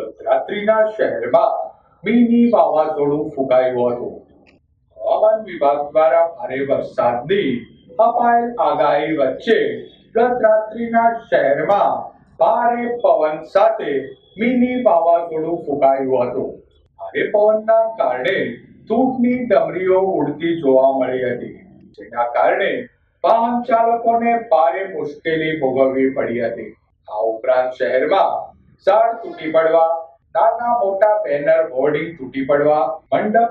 ગત રાત્રિના શહેરમાં મિની વાવાઝોડું ફૂંકાયું હતું. હવામાન વિભાગ દ્વારા ભારે વરસાદની અપાયેલ આગાહી વચ્ચે ગત શહેરમાં ભારે પવન સાથે મિની વાવાઝોડું ફૂંકાયું હતું. ભારે પવનના કારણે તૂટની ડમરીઓ ઉડતી જોવા મળી હતી. જેના કારણે વાહન ચાલકોને ભારે મુશ્કેલી ભોગવવી પડી હતી. આ ઉપરાંત શહેરમાં ઝાડ તૂટી પડવા, નાના મોટા બેનર હોર્ડિંગ તૂટી પડવા, મંડપ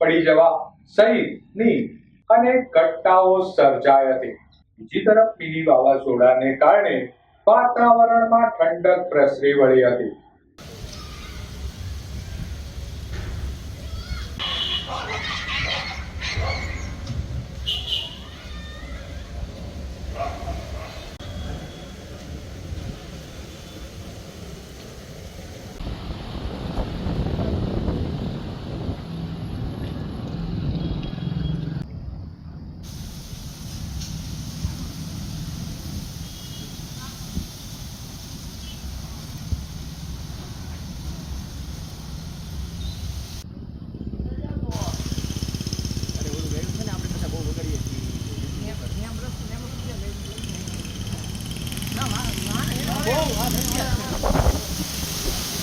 પડી જવા સહિતની અનેક ઘટનાઓ સર્જાઈ હતી. બીજી તરફ મિની વાવાઝોડાને કારણે વાતાવરણમાં ઠંડક પ્રસરી વળી હતી. Yeah.